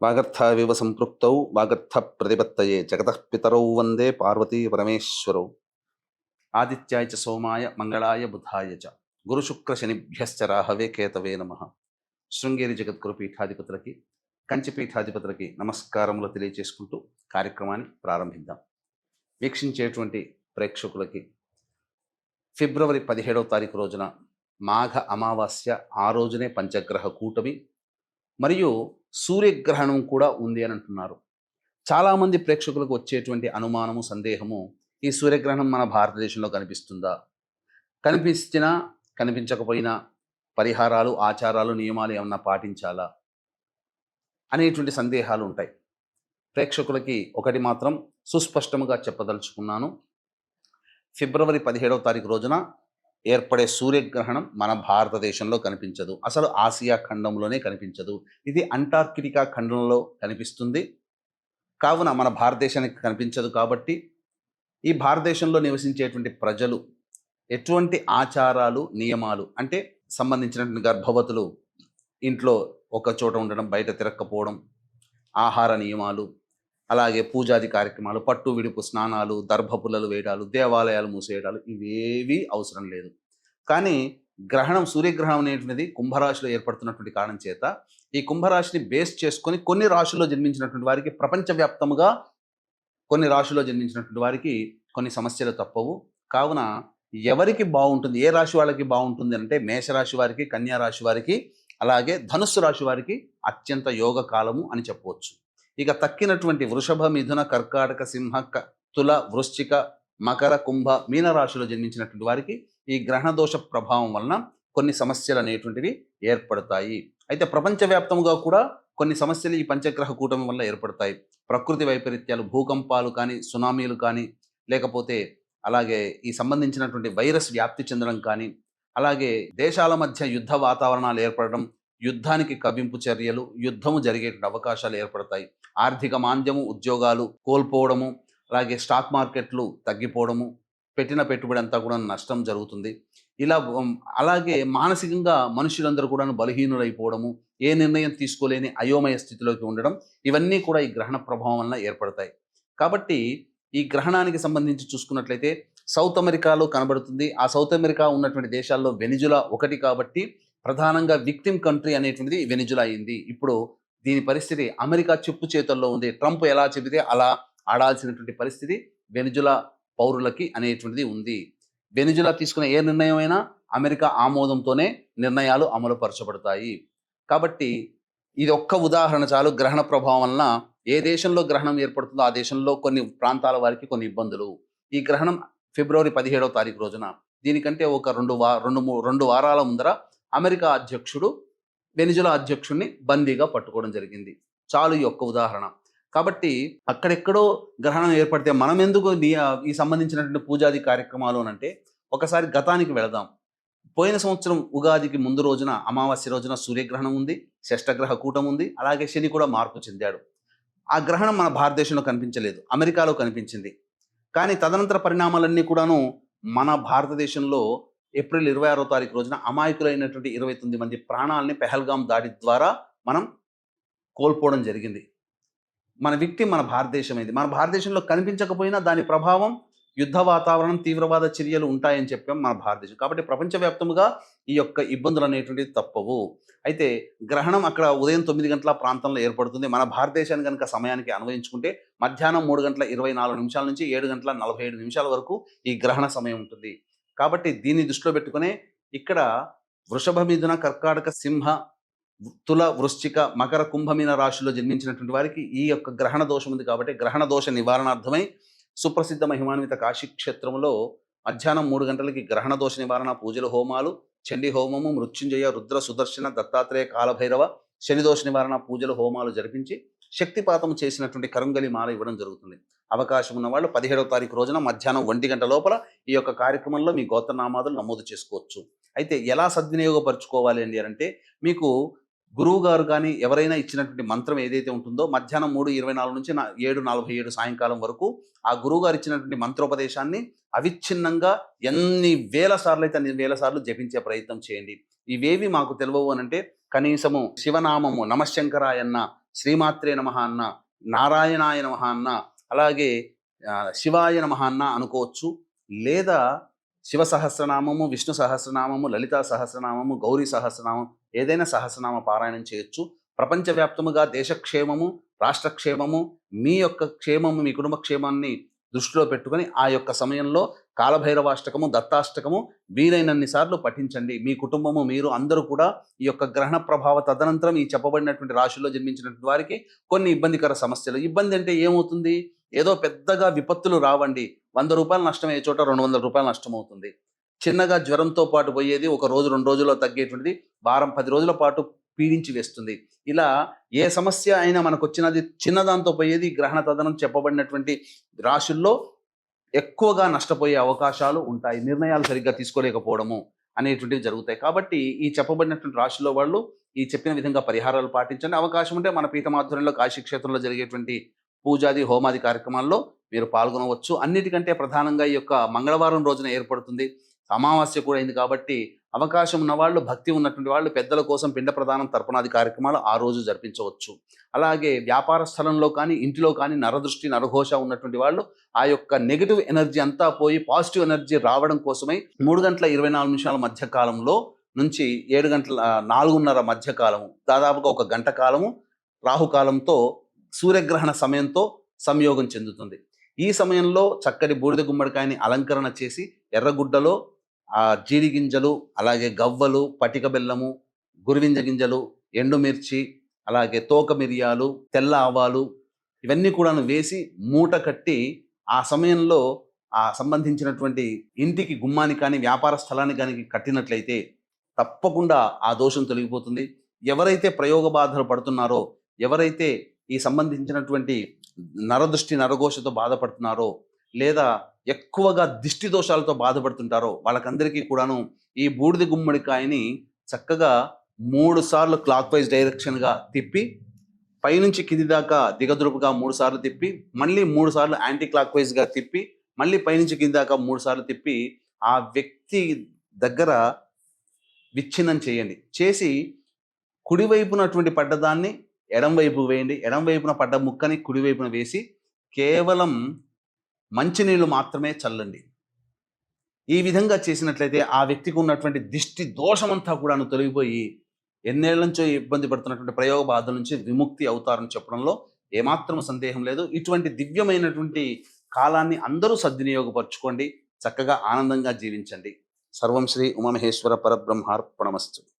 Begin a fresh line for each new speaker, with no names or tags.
వాగర్థావివ సంపృక్తౌ వాగర్థ ప్రతిపత్తయే జగతః పితరౌ వందే పార్వతీ పరమేశ్వరౌ ఆదిత్యాయ చ సోమాయ మంగళాయ బుధాయ చ గురుశుక్ర శనిభ్యశ్చ రాహవే కేతవే నమ శృంగేరి జగద్గురు పీఠాధిపతులకి కంచి పీఠాధిపతులకి నమస్కారములు తెలియజేసుకుంటూ కార్యక్రమాన్ని ప్రారంభిద్దాం. వీక్షించేటువంటి ప్రేక్షకులకి ఫిబ్రవరి పదిహేడవ తారీఖు రోజున మాఘ అమావాస్య ఆ రోజునే పంచగ్రహ కూటమి మరియు సూర్యగ్రహణం కూడా ఉంది అని అంటున్నారు. చాలామంది ప్రేక్షకులకు వచ్చేటువంటి అనుమానము సందేహము ఈ సూర్యగ్రహణం మన భారతదేశంలో కనిపిస్తుందా? కనిపించినా కనిపించకపోయినా పరిహారాలు ఆచారాలు నియమాలు ఏమన్నా పాటించాలా? అనేటువంటి సందేహాలు ఉంటాయి. ప్రేక్షకులకి ఒకటి మాత్రం సుస్పష్టముగా చెప్పదలుచుకున్నాను. ఫిబ్రవరి పదిహేడవ తారీఖు రోజున ఏర్పడే సూర్యగ్రహణం మన భారతదేశంలో కనిపించదు. అసలు ఆసియా ఖండంలోనే కనిపించదు. ఇది అంటార్కిటికా ఖండంలో కనిపిస్తుంది. కావున మన భారతదేశానికి కనిపించదు కాబట్టి ఈ భారతదేశంలో నివసించేటువంటి ప్రజలు ఎటువంటి ఆచారాలు నియమాలు అంటే సంబంధించినటువంటి గర్భవతులు ఇంట్లో ఒక చోట ఉండడం బయట తిరక్కపోవడం ఆహార నియమాలు అలాగే పూజాది కార్యక్రమాలు పట్టు విడుపు స్నానాలు దర్భపుల్లలు వేయడాలు దేవాలయాలు మూసేయడాలు ఇవేవీ అవసరం లేదు. కానీ గ్రహణం సూర్యగ్రహణం అనేటువంటిది కుంభరాశిలో ఏర్పడుతున్నటువంటి కారణం చేత ఈ కుంభరాశిని బేస్ చేసుకొని కొన్ని రాశుల్లో జన్మించినటువంటి వారికి ప్రపంచవ్యాప్తంగా కొన్ని రాశుల్లో జన్మించినటువంటి వారికి కొన్ని సమస్యలు తప్పవు. కావున ఎవరికి బాగుంటుంది ఏ రాశి వాళ్ళకి బాగుంటుంది అంటే మేషరాశి వారికి కన్యా రాశి వారికి అలాగే ధనుస్సు రాశి వారికి అత్యంత యోగ కాలము అని చెప్పవచ్చు. ఇక తక్కినటువంటి వృషభ మిథున కర్కాటక సింహ తుల వృశ్చిక మకర కుంభ మీనరాశిలో జన్మించినటువంటి వారికి ఈ గ్రహణ దోష ప్రభావం వలన కొన్ని సమస్యలు అనేటువంటివి ఏర్పడతాయి. అయితే ప్రపంచవ్యాప్తంగా కూడా కొన్ని సమస్యలు ఈ పంచగ్రహ కూటమి వల్ల ఏర్పడతాయి. ప్రకృతి వైపరీత్యాలు భూకంపాలు కానీ సునామీలు కానీ లేకపోతే అలాగే ఈ సంబంధించినటువంటి వైరస్ వ్యాప్తి చెందడం కానీ అలాగే దేశాల మధ్య యుద్ధ వాతావరణాలు ఏర్పడడం యుద్ధానికి కవింపు చర్యలు యుద్ధము జరిగే అవకాశాలు ఏర్పడతాయి. ఆర్థిక మాంద్యము ఉద్యోగాలు కోల్పోవడము అలాగే స్టాక్ మార్కెట్లు తగ్గిపోవడము పెట్టిన పెట్టుబడి అంతా కూడా నష్టం జరుగుతుంది. ఇలా అలాగే మానసికంగా మనుషులందరూ కూడా బలహీనులైపోవడము ఏ నిర్ణయం తీసుకోలేని అయోమయ స్థితిలోకి ఉండడం ఇవన్నీ కూడా ఈ గ్రహణ ప్రభావం వలన ఏర్పడతాయి. కాబట్టి ఈ గ్రహణానికి సంబంధించి చూసుకున్నట్లయితే సౌత్ అమెరికాలో కనబడుతుంది. ఆ సౌత్ అమెరికా ఉన్నటువంటి దేశాల్లో వెనిజులా ఒకటి కాబట్టి ప్రధానంగా విక్టిమ్ కంట్రీ అనేటువంటిది వెనిజులా అయింది. ఇప్పుడు దీని పరిస్థితి అమెరికా చెప్పు చేతుల్లో ఉంది. ట్రంప్ ఎలా చెబితే అలా ఆడాల్సినటువంటి పరిస్థితి వెనిజులా పౌరులకి అనేటువంటిది ఉంది. వెనిజులా తీసుకునే ఏ నిర్ణయం అయినా అమెరికా ఆమోదంతోనే నిర్ణయాలు అమలు పరచబడతాయి కాబట్టి ఇది ఒక్క ఉదాహరణ చాలు. గ్రహణ ప్రభావం వలన ఏ దేశంలో గ్రహణం ఏర్పడుతుందో ఆ దేశంలో కొన్ని ప్రాంతాల వారికి కొన్ని ఇబ్బందులు. ఈ గ్రహణం ఫిబ్రవరి పదిహేడవ తారీఖు రోజున. దీనికంటే ఒక రెండు వా రెండు రెండు వారాల ముందర అమెరికా అధ్యక్షుడు వెనిజులా అధ్యక్షుడిని బందీగా పట్టుకోవడం జరిగింది. చాలు ఈ ఉదాహరణ. కాబట్టి అక్కడెక్కడో గ్రహణం ఏర్పడితే మనం ఎందుకు ఈ సంబంధించినటువంటి పూజాది కార్యక్రమాలు అని అంటే ఒకసారి గతానికి వెళదాం. పోయిన సంవత్సరం ఉగాదికి ముందు రోజున అమావాస్య రోజున సూర్యగ్రహణం ఉంది షష్టగ్రహ కూటం ఉంది అలాగే శని కూడా మార్పు చెందాడు. ఆ గ్రహణం మన భారతదేశంలో కనిపించలేదు అమెరికాలో కనిపించింది. కానీ తదనంతర పరిణామాలన్నీ కూడాను మన భారతదేశంలో ఏప్రిల్ ఇరవై ఆరో తారీఖు రోజున అమాయకులైనటువంటి ఇరవై తొమ్మిది మంది ప్రాణాలని పెహల్గాం దాడి ద్వారా మనం కోల్పోవడం జరిగింది. మన వ్యక్తి మన భారతదేశం ఇది మన భారతదేశంలో కనిపించకపోయినా దాని ప్రభావం యుద్ధ వాతావరణం తీవ్రవాద చర్యలు ఉంటాయని చెప్పాం మన భారతదేశం. కాబట్టి ప్రపంచవ్యాప్తంగా ఈ యొక్క ఇబ్బందులు అనేటువంటివి తప్పవు. అయితే గ్రహణం అక్కడ ఉదయం తొమ్మిది గంటల ప్రాంతంలో ఏర్పడుతుంది. మన భారతదేశాన్ని కనుక సమయానికి అన్వయించుకుంటే మధ్యాహ్నం మూడు గంటల ఇరవై నాలుగు నిమిషాల నుంచి ఏడు గంటల నలభై ఏడు నిమిషాల వరకు ఈ గ్రహణ సమయం ఉంటుంది. కాబట్టి దీన్ని దృష్టిలో పెట్టుకునే ఇక్కడ వృషభ మిథున కర్కాటక సింహ తుల వృశ్చిక మకర కుంభమీన రాశిలో జన్మించినటువంటి వారికి ఈ యొక్క గ్రహణ దోషం ఉంది కాబట్టి గ్రహణ దోష నివారణార్థమై సుప్రసిద్ధ మహిమాన్విత కాశీ క్షేత్రంలో మధ్యాహ్నం మూడు గంటలకి గ్రహణ దోష నివారణ పూజలు హోమాలు చండీ హోమము మృత్యుంజయ రుద్ర సుదర్శన దత్తాత్రేయ కాలభైరవ శనిదోష నివారణ పూజలు హోమాలు జరిపించి శక్తిపాతం చేసినటువంటి కరంగలి మాల ఇవ్వడం జరుగుతుంది. అవకాశం ఉన్న వాళ్ళు పదిహేడవ తారీఖు రోజున మధ్యాహ్నం ఒంటి గంట లోపల ఈ యొక్క కార్యక్రమంలో మీ గోత్రనామాదులు నమోదు చేసుకోవచ్చు. అయితే ఎలా సద్వినియోగపరచుకోవాలి అండి అంటే మీకు గురువు గారు కానీ ఎవరైనా ఇచ్చినటువంటి మంత్రం ఏదైతే ఉంటుందో మధ్యాహ్నం మూడు ఇరవై నాలుగు నుంచి నా- ఏడు నలభై ఏడు సాయంకాలం వరకు ఆ గురువు గారు ఇచ్చినటువంటి మంత్రోపదేశాన్ని అవిచ్ఛిన్నంగా ఎన్ని వేల సార్లు అయితే అన్ని వేల సార్లు జపించే ప్రయత్నం చేయండి. ఇవేవి మాకు తెలియవు అని అంటే కనీసము శివనామము నమశంకరాయన్న శ్రీమాత్రే నమ అన్న నారాయణాయ నమ అన్న అలాగే శివాయ నమ అన్న అనుకోవచ్చు. లేదా శివ సహస్రనామము విష్ణు సహస్రనామము లలితా సహస్రనామము గౌరీ సహస్రనామం ఏదైనా సహస్రనామ పారాయణం చేయొచ్చు. ప్రపంచవ్యాప్తముగా దేశక్షేమము రాష్ట్రక్షేమము మీ యొక్క క్షేమము మీ కుటుంబ క్షేమాన్ని దృష్టిలో పెట్టుకొని ఆ యొక్క సమయంలో కాలభైరవాష్టకము దత్తాష్టకము వీలైనన్ని సార్లు పఠించండి. మీ కుటుంబము మీరు అందరూ కూడా ఈ యొక్క గ్రహణ ప్రభావ తదనంతరం ఈ చెప్పబడినటువంటి రాశుల్లో జన్మించినటువంటి వారికి కొన్ని ఇబ్బందికర సమస్యలు. ఇబ్బంది అంటే ఏమవుతుంది? ఏదో పెద్దగా విపత్తులు రావండి. వంద రూపాయలు నష్టం అయ్యే చోట రెండు వందల రూపాయలు నష్టం అవుతుంది చిన్నగా జ్వరంతో పాటు పోయేది ఒక రోజు రెండు రోజుల్లో తగ్గేటువంటిది వారం పది రోజుల పాటు పీడించి వేస్తుంది. ఇలా ఏ సమస్య అయినా మనకు వచ్చినది చిన్నదాంతో పోయేది గ్రహణ తదనం చెప్పబడినటువంటి రాశుల్లో ఎక్కువగా నష్టపోయే అవకాశాలు ఉంటాయి. నిర్ణయాలు సరిగ్గా తీసుకోలేకపోవడము అనేటువంటివి జరుగుతాయి. కాబట్టి ఈ చెప్పబడినటువంటి రాశిలో వాళ్ళు ఈ చెప్పిన విధంగా పరిహారాలు పాటించండి. అవకాశం ఉంటే మన పీఠమాధ్వర్యంలో కాశీ క్షేత్రంలో జరిగేటువంటి పూజాది హోమాది కార్యక్రమాల్లో మీరు పాల్గొనవచ్చు. అన్నిటికంటే ప్రధానంగా ఈ యొక్క మంగళవారం రోజున ఏర్పడుతుంది. అమావాస్య కూడా అయింది కాబట్టి అవకాశం ఉన్న వాళ్ళు భక్తి ఉన్నటువంటి వాళ్ళు పెద్దల కోసం పిండ ప్రదానం తర్పణాది కార్యక్రమాలు ఆ రోజు జరిపించవచ్చు. అలాగే వ్యాపార స్థలంలో కానీ ఇంటిలో కానీ నరదృష్టి నరఘోష ఉన్నటువంటి వాళ్ళు ఆ యొక్క నెగిటివ్ ఎనర్జీ అంతా పోయి పాజిటివ్ ఎనర్జీ రావడం కోసమై మూడు గంటల ఇరవై నాలుగు నిమిషాల మధ్య కాలంలో నుంచి ఏడు గంటల నాలుగున్నర మధ్య కాలము దాదాపుగా ఒక గంట కాలము రాహుకాలంతో సూర్యగ్రహణ సమయంతో సంయోగం చెందుతుంది. ఈ సమయంలో చక్కటి బూడిద గుమ్మడికాయని అలంకరణ చేసి ఎర్రగుడ్డలో ఆ జీడి గింజలు అలాగే గవ్వలు పటిక బెల్లము గురివింజ గింజలు ఎండుమిర్చి అలాగే తోక మిరియాలు తెల్ల ఆవాలు ఇవన్నీ కూడాను వేసి మూట కట్టి ఆ సమయంలో ఆ సంబంధించినటువంటి ఇంటికి గుమ్మానికి కానీ వ్యాపార స్థలానికి కానీ కట్టినట్లయితే తప్పకుండా ఆ దోషం తొలగిపోతుంది. ఎవరైతే ప్రయోగ బాధలు పడుతున్నారో ఎవరైతే ఈ సంబంధించినటువంటి నరదృష్టి నరఘోషతో బాధపడుతున్నారో లేదా ఎక్కువగా దిష్టి దోషాలతో బాధపడుతుంటారో వాళ్ళకందరికీ కూడాను ఈ బూడిద గుమ్మడికాయని చక్కగా మూడు సార్లు క్లాక్ వైజ్ డైరెక్షన్గా తిప్పి పైనుంచి కింది దాకా దిగదురుపుగా మూడు సార్లు తిప్పి మళ్ళీ మూడు సార్లు యాంటీ క్లాక్ వైజ్గా తిప్పి మళ్ళీ పైనుంచి కింది దాకా మూడు సార్లు తిప్పి ఆ వ్యక్తి దగ్గర విచ్ఛిన్నం చేయండి. చేసి కుడివైపునటువంటి పడ్డదాన్ని ఎడం వైపు వేయండి. ఎడం వైపున పడ్డ ముక్కని కుడివైపున వేసి కేవలం మంచినీళ్ళు మాత్రమే చల్లండి. ఈ విధంగా చేసినట్లయితే ఆ వ్యక్తికి ఉన్నటువంటి దిష్టి దోషమంతా కూడాను తొలగిపోయి ఎన్నేళ్ళ నుంచో ఇబ్బంది పడుతున్నటువంటి ప్రయోగ బాధల నుంచి విముక్తి అవుతారని చెప్పడంలో ఏమాత్రం సందేహం లేదు. ఇటువంటి దివ్యమైనటువంటి కాలాన్ని అందరూ సద్వినియోగపరచుకోండి. చక్కగా ఆనందంగా జీవించండి. సర్వం శ్రీ ఉమామహేశ్వర పరబ్రహ్మార్పణమస్తు.